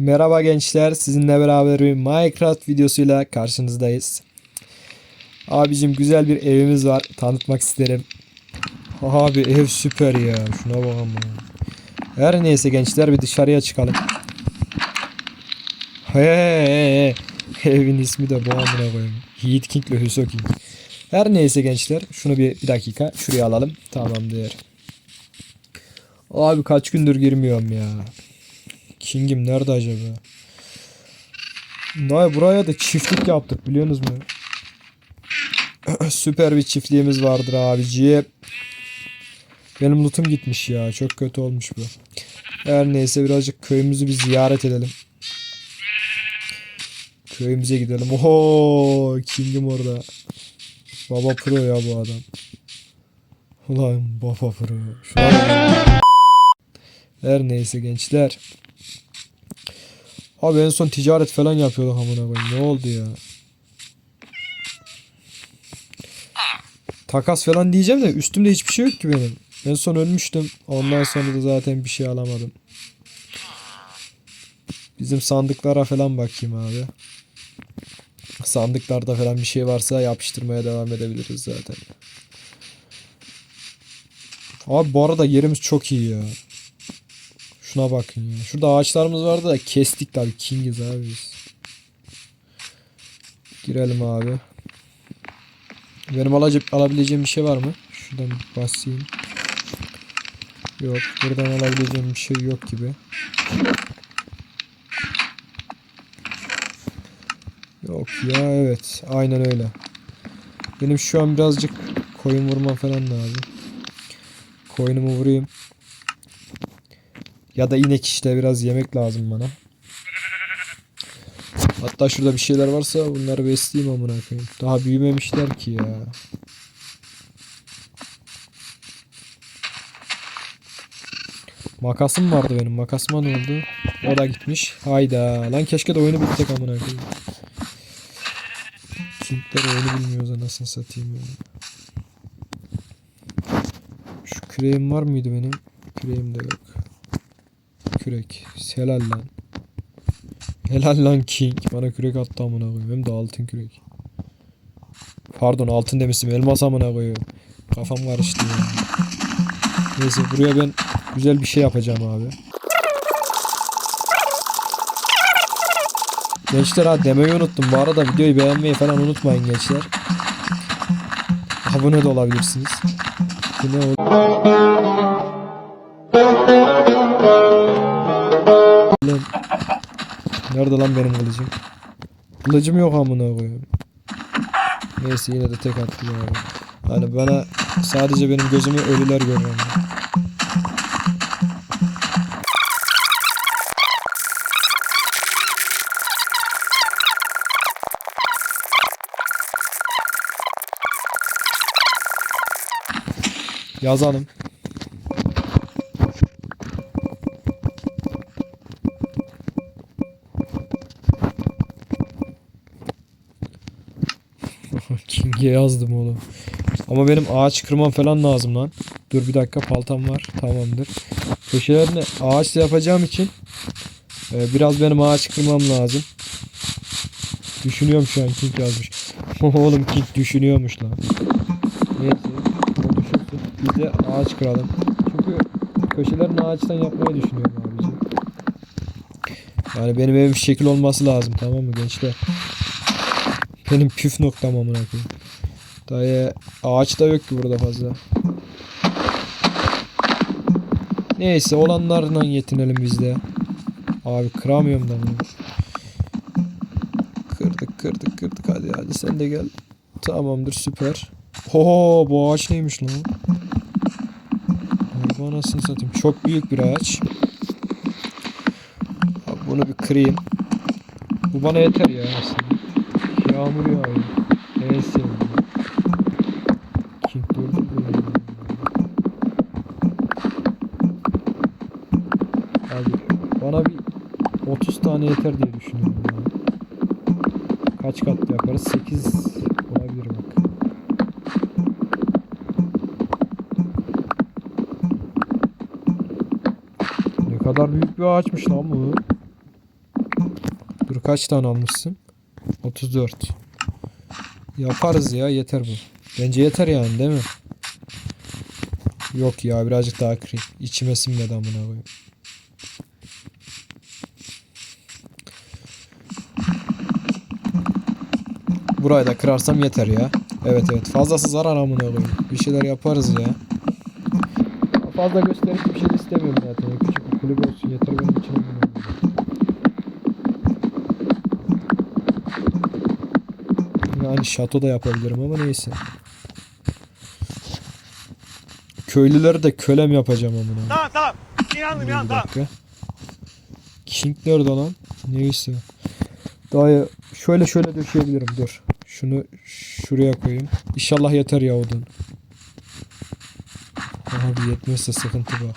Merhaba gençler, sizinle beraber bir Minecraft videosuyla karşınızdayız. Abicim güzel bir evimiz var, tanıtmak isterim. Abi ev süper ya, şuna bak ama. Her neyse gençler bir dışarıya çıkalım. He, he, he. Evin ismi de bu amına koyayım. Heat King ile Huso King. Her neyse gençler, şunu bir, bir dakika şuraya alalım. Tamamdır. Abi kaç gündür girmiyorum ya. King'im nerede acaba? Dayı buraya da çiftlik yaptık biliyorsunuz mu? Süper bir çiftliğimiz vardır abici. Benim lootum gitmiş ya. Çok kötü olmuş bu. Her neyse birazcık köyümüzü bir ziyaret edelim. Köyümüze gidelim. Oho, King'im orada. Baba pro ya bu adam. Ulan baba pro. Şuna. Her neyse gençler. Abi en son ticaret falan yapıyorduk amına koyayım. Ne oldu ya? Takas falan diyeceğim de üstümde hiçbir şey yok ki benim. En son ölmüştüm. Ondan sonra da zaten bir şey alamadım. Bizim sandıklara falan bakayım abi. Sandıklarda falan bir şey varsa yapıştırmaya devam edebiliriz zaten. Abi bu arada yerimiz çok iyi ya. Şuna bakın ya. Şurada ağaçlarımız vardı da kestik tabii. Kingiz abi biz. Girelim abi. Benim alacak, alabileceğim bir şey var mı? Şuradan basayım. Yok. Buradan alabileceğim bir şey yok gibi. Yok ya evet. Aynen öyle. Benim şu an birazcık koyun vurmam falan lazım. Koyunumu vurayım. Ya da inek işte biraz yemek lazım bana. Hatta şurada bir şeyler varsa bunları besleyeyim amına koyayım. Daha büyümemişler ki ya. Makasım vardı benim. Makasıma ne oldu? O da gitmiş. Hayda. Lan keşke de oyunu bitsek amına koyayım. Kingler oyunu bilmiyoruz anasını satayım ya. Şu küreğim var mıydı benim? Küreğim de yok. Kürek. Helal lan. Helal lan King. Bana kürek attı amına koyayım. Hem de altın kürek. Pardon altın demiştim. Elmas amına koyuyorum. Kafam karıştı ya. Neyse buraya ben güzel bir şey yapacağım abi. Gençler ha demeyi unuttum. Bu arada videoyu beğenmeyi falan unutmayın gençler. Abone de olabilirsiniz. Bu ne oldu? Nerede lan benim kılıcım? Kılıcım yok amına koyayım. Neyse yine de tek attı ya. Hani bana sadece benim gözümü ölüler görüyor. Yazalım. King'e yazdım oğlum. Ama benim ağaç kırmam falan lazım lan. Dur bir dakika paltam var. Tamamdır. Köşelerini ağaçla yapacağım için e, biraz benim ağaç kırmam lazım. Düşünüyorum şu an King yazmış. oğlum King düşünüyormuş lan. Neyse. Biz de ağaç kıralım. Çünkü köşelerini ağaçtan yapmayı düşünüyorum abici. Yani benim evim şekil olması lazım tamam mı gençler? Benim püf noktam amına koyayım. Dayı ağaç da yok ki burada fazla. Neyse olanlarla yetinelim biz de. Abi kıramıyorum da bunu. Kırdık kırdık kırdık hadi hadi sen de gel. Tamamdır süper. Ho bu ağaç neymiş lan? Abi anasını satayım. Çok büyük bir ağaç. Abi bunu bir kırayım. Bu bana yeter ya aslında. Yağmur yağıyor. En sevdiğim. King gördün mü? Abi bana bir 30 tane yeter diye düşünüyorum ya. Kaç kat yaparız? 8 olabilir bak. Ne kadar büyük bir ağaçmış lan bu. Dur kaç tane almışsın? 34. Yaparız ya yeter bu. Bence yeter yani değil mi? Yok ya birazcık daha kırayım. İçime sinmedi amına koyayım. Burayı da kırarsam yeter ya. Evet evet fazlası zarar amına koyayım. Bir şeyler yaparız ya. Fazla gösterişli bir şey istemiyorum zaten. Küçük bir kulüp olsun yeter benim için. Yani şato da yapabilirim ama neyse. Köylüleri de kölem yapacağım amına. Tamam tamam. İnandım inandım bir tamam. dakika. King nerede lan? Neyse. Daha şöyle şöyle döşeyebilirim dur. Şunu şuraya koyayım. İnşallah yeter ya odun. Abi yetmezse sıkıntı bak.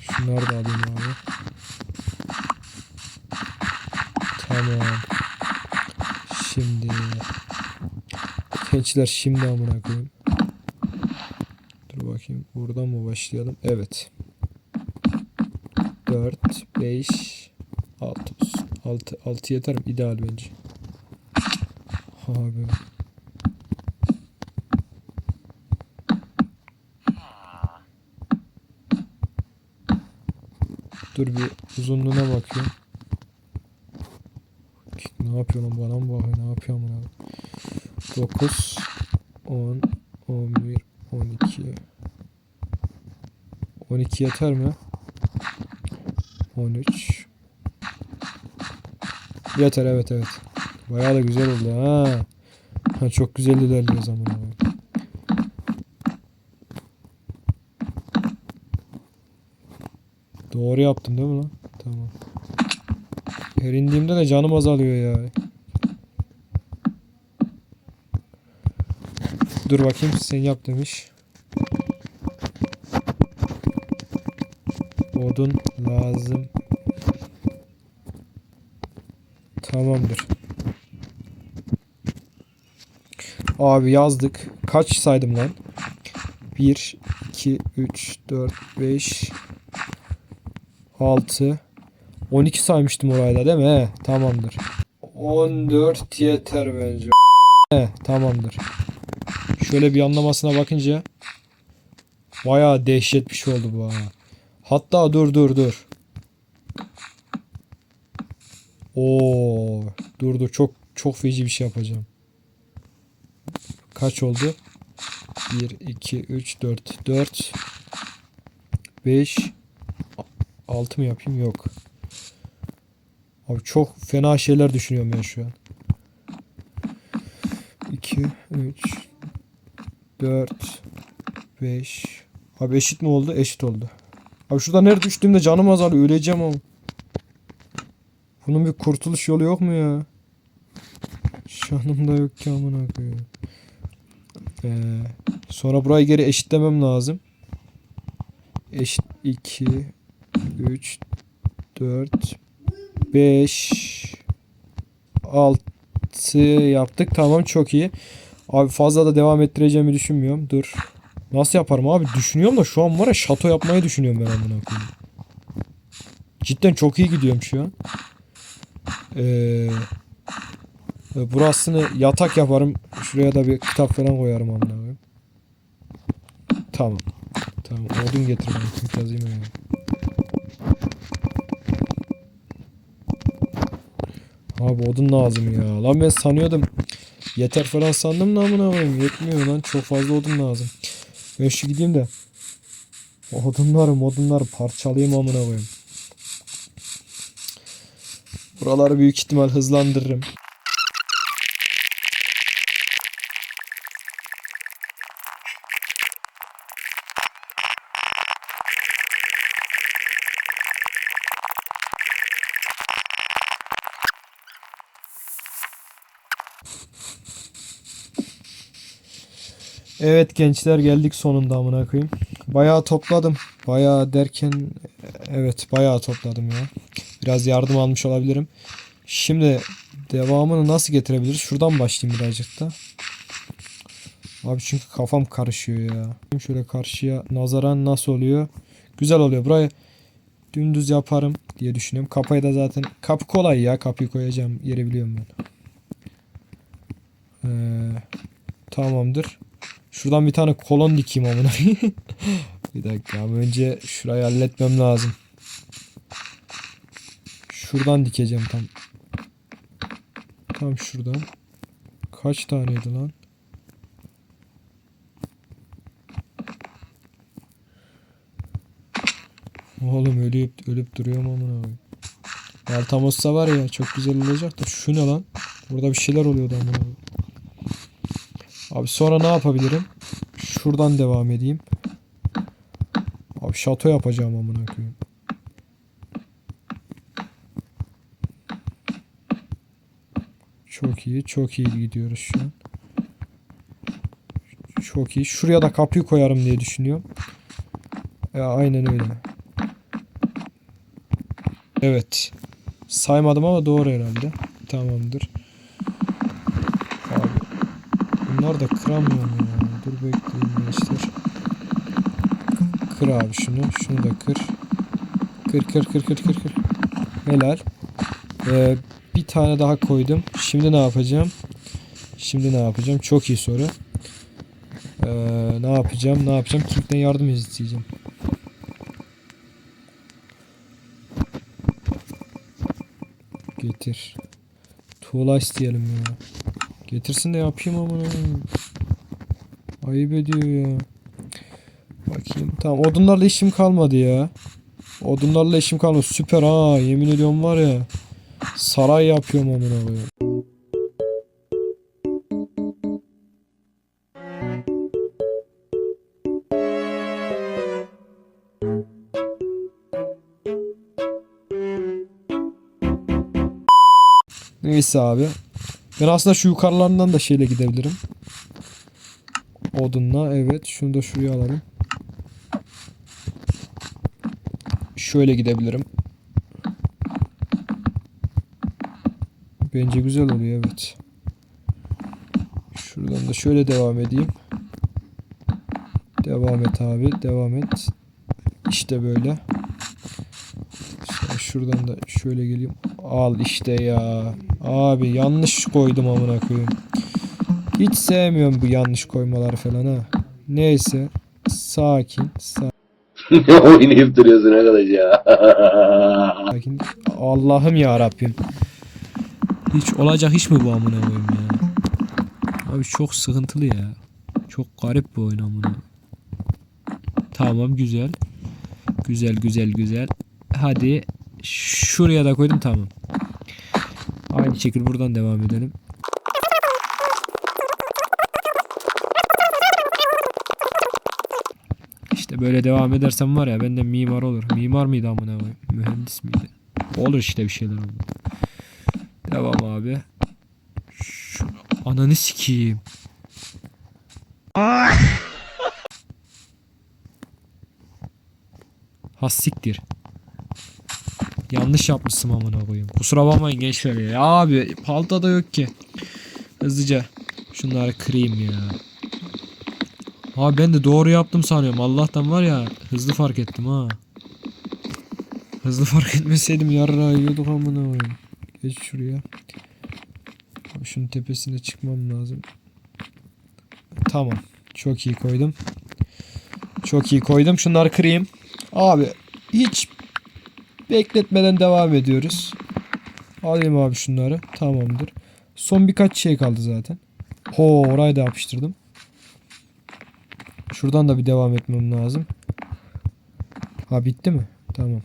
Şunları da alayım abi. Tamam. Şimdi gençler şimdi amına koyayım. Dur bakayım. Buradan mı başlayalım? Evet. 4 5 6 6 6 yeter mi? İdeal bence. Abi. Dur bir uzunluğuna bakıyorum. Ne yapıyor lan bana mı bakıyor? Ne yapıyor amına? 9 10 11 12 12 yeter mi? 13 Yeter evet evet. Bayağı da güzel oldu ha. ha çok güzel ilerliyor zaman. Doğru yaptım değil mi lan? Tamam. Her indiğimde de canım azalıyor ya. Dur bakayım sen yap demiş. Odun lazım. Tamamdır. Abi yazdık. Kaç saydım lan? 1, 2, 3, 4, 5, 6, 12 saymıştım orayla değil mi? He, tamamdır. 14 yeter bence. He, tamamdır. Şöyle bir anlamasına bakınca bayağı dehşet bir şey oldu bu ha. Hatta dur dur dur. Oo, dur dur çok çok feci bir şey yapacağım. Kaç oldu? 1 2 3 4 4 5 6 mı yapayım? Yok. Abi çok fena şeyler düşünüyorum ben şu an. 2 3 4 5 Abi eşit mi oldu? Eşit oldu. Abi şurada nerede düştüğümde canım azalıyor. Öleceğim ama. Bunun bir kurtuluş yolu yok mu ya? Canım da yok ki amına koyayım. Ee, sonra burayı geri eşitlemem lazım. Eşit 2 3 4 5 6 yaptık. Tamam çok iyi. Abi fazla da devam ettireceğimi düşünmüyorum. Dur. Nasıl yaparım abi? Düşünüyorum da şu an var ya şato yapmayı düşünüyorum ben amına koyayım. Cidden çok iyi gidiyorum şu an. Ee, burasını yatak yaparım. Şuraya da bir kitap falan koyarım amına koyayım. Tamam. Tamam. Odun getir bana. Yazayım yani. Abi odun lazım ya. Lan ben sanıyordum. Yeter falan sandım da amına koyayım. Yetmiyor lan. Çok fazla odun lazım. Ben şu gideyim de odunları odunları parçalayayım amına koyayım. Buraları büyük ihtimal hızlandırırım. Evet gençler geldik sonunda amına koyayım. Bayağı topladım. Bayağı derken evet bayağı topladım ya. Biraz yardım almış olabilirim. Şimdi devamını nasıl getirebiliriz? Şuradan başlayayım birazcık da. Abi çünkü kafam karışıyor ya. Şöyle karşıya nazaran nasıl oluyor? Güzel oluyor. Burayı dümdüz yaparım diye düşünüyorum. Kapıyı da zaten kapı kolay ya. Kapıyı koyacağım. Yeri biliyorum ben. Ee, tamamdır. Şuradan bir tane kolon dikeyim amına. bir dakika önce şurayı halletmem lazım. Şuradan dikeceğim tam. Tam şuradan. Kaç taneydi lan? Oğlum ölüp ölüp duruyorum amına koyayım. Altamos'ta var ya çok güzel olacak da şu ne lan? Burada bir şeyler oluyordu amına koyayım. Abi sonra ne yapabilirim? Şuradan devam edeyim. Abi şato yapacağım amına koyayım. Çok iyi, çok iyi gidiyoruz şu an. Çok iyi. Şuraya da kapıyı koyarım diye düşünüyorum. Ya aynen öyle. Evet. Saymadım ama doğru herhalde. Tamamdır. Abi. Bunlar da kıramıyorum ya. Dur bekleyin gençler. Kır abi şunu. Şunu da kır. Kır kır kır kır kır kır. Helal. Ee, bir tane daha koydum. Şimdi ne yapacağım? Şimdi ne yapacağım? Çok iyi soru. Ee, ne yapacağım? Ne yapacağım? Kimden yardım isteyeceğim. Getir. Tuğla isteyelim ya. Getirsin de yapayım amına. Ayıp ediyor ya. Bakayım. Tamam odunlarla işim kalmadı ya. Odunlarla işim kalmadı. Süper ha. Yemin ediyorum var ya. Saray yapıyorum amına koyayım. Neyse abi. Ben aslında şu yukarılarından da şeyle gidebilirim. Odunla evet. Şunu da şuraya alalım. Şöyle gidebilirim. Bence güzel oluyor evet. Şuradan da şöyle devam edeyim. Devam et abi. Devam et. İşte böyle. Sonra şuradan da şöyle geleyim. Al işte ya. Abi yanlış koydum amına koyayım. Hiç sevmiyorum bu yanlış koymaları falan ha. Neyse. Sakin. Oynayıp duruyorsun arkadaş ya. Sakin. Allah'ım ya Rabbim. Hiç olacak iş mi bu amına koyayım ya? Abi çok sıkıntılı ya. Çok garip bir oyun amına. Tamam güzel. Güzel güzel güzel. Hadi şuraya da koydum tamam. Aynı şekilde buradan devam edelim. İşte böyle devam edersem var ya benden mimar olur. Mimar mıydı amına koyayım? Mühendis miydi? Olur işte bir şeyler olur. Devam abi. Şu ananı sikeyim. Ha siktir. Yanlış yapmışsın amına koyayım. Kusura bakmayın gençler ya. Abi palta da yok ki. Hızlıca şunları kırayım ya. Abi ben de doğru yaptım sanıyorum. Allah'tan var ya hızlı fark ettim ha. Hızlı fark etmeseydim yarra yiyorduk amına koyayım. Geç şuraya. Şunun tepesine çıkmam lazım. Tamam. Çok iyi koydum. Çok iyi koydum. Şunları kırayım. Abi hiç bekletmeden devam ediyoruz. Alayım abi şunları. Tamamdır. Son birkaç şey kaldı zaten. Ho orayı da yapıştırdım. Şuradan da bir devam etmem lazım. Ha bitti mi? Tamam.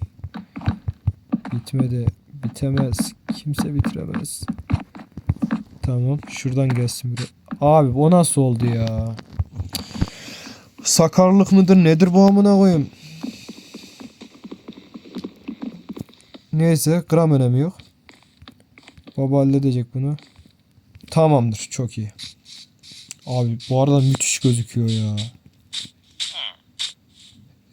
Bitmedi. Bitemez. Kimse bitiremez. Tamam. Şuradan gelsin biri. Abi o nasıl oldu ya? Sakarlık mıdır nedir bu amına koyayım? Neyse gram önemi yok. Baba halledecek bunu. Tamamdır çok iyi. Abi bu arada müthiş gözüküyor ya.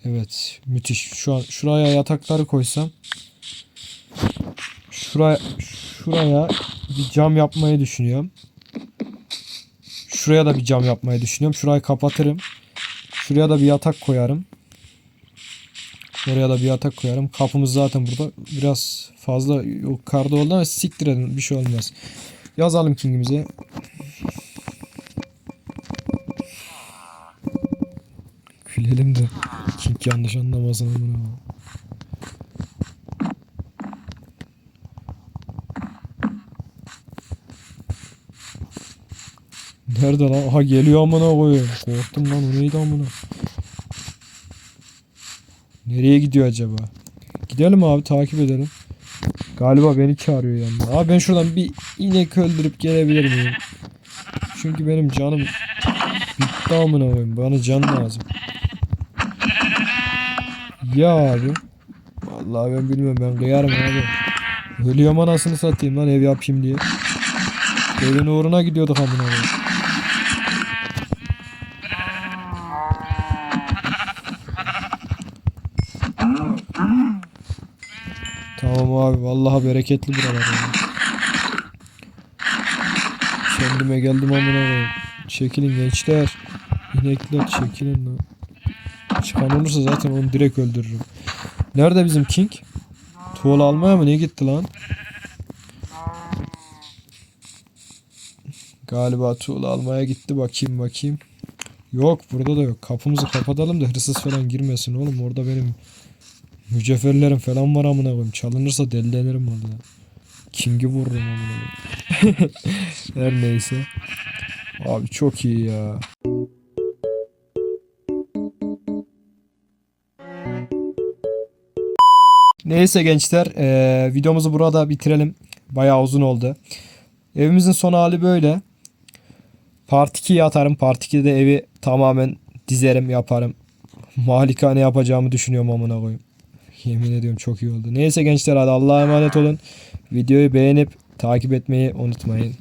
Evet müthiş. Şu an şuraya yatakları koysam. Şuraya şuraya bir cam yapmayı düşünüyorum. Şuraya da bir cam yapmayı düşünüyorum. Şurayı kapatırım. Şuraya da bir yatak koyarım. Oraya da bir yatak koyarım. Kapımız zaten burada. Biraz fazla yukarıda oldu ama siktir edin. Bir şey olmaz. Yazalım King'imize. Gülelim de. King yanlış anlamasın amına. Nerede lan? Aha geliyor amına koyayım. Korktum lan o neydi amına. Nereye gidiyor acaba? Gidelim abi takip edelim. Galiba beni çağırıyor yanına. Abi ben şuradan bir inek öldürüp gelebilir miyim? Çünkü benim canım bitti amına koyayım. Bana can lazım. Ya abi. Vallahi ben bilmiyorum ben kıyarım abi. Ölüyorum anasını satayım lan ev yapayım diye. Evin uğruna gidiyorduk amına koyayım. Tamam abi vallahi bereketli buralar. yani. Kendime geldim amına koyayım. Çekilin gençler. İnekler çekilin lan. Çıkan olursa zaten onu direkt öldürürüm. Nerede bizim King? Tuğla almaya mı ne gitti lan? Galiba tuğla almaya gitti bakayım bakayım. Yok burada da yok. Kapımızı kapatalım da hırsız falan girmesin oğlum. Orada benim mücevherlerim falan var amına koyayım. Çalınırsa delilenirim orada. King'i vururum amına koyayım. Her neyse. Abi çok iyi ya. Neyse gençler eee, videomuzu burada bitirelim. Bayağı uzun oldu. Evimizin son hali böyle. Part 2'ye atarım. Part 2'de evi tamamen dizerim yaparım. Malikane yapacağımı düşünüyorum amına koyayım. Yemin ediyorum çok iyi oldu. Neyse gençler hadi Allah'a emanet olun. Videoyu beğenip takip etmeyi unutmayın.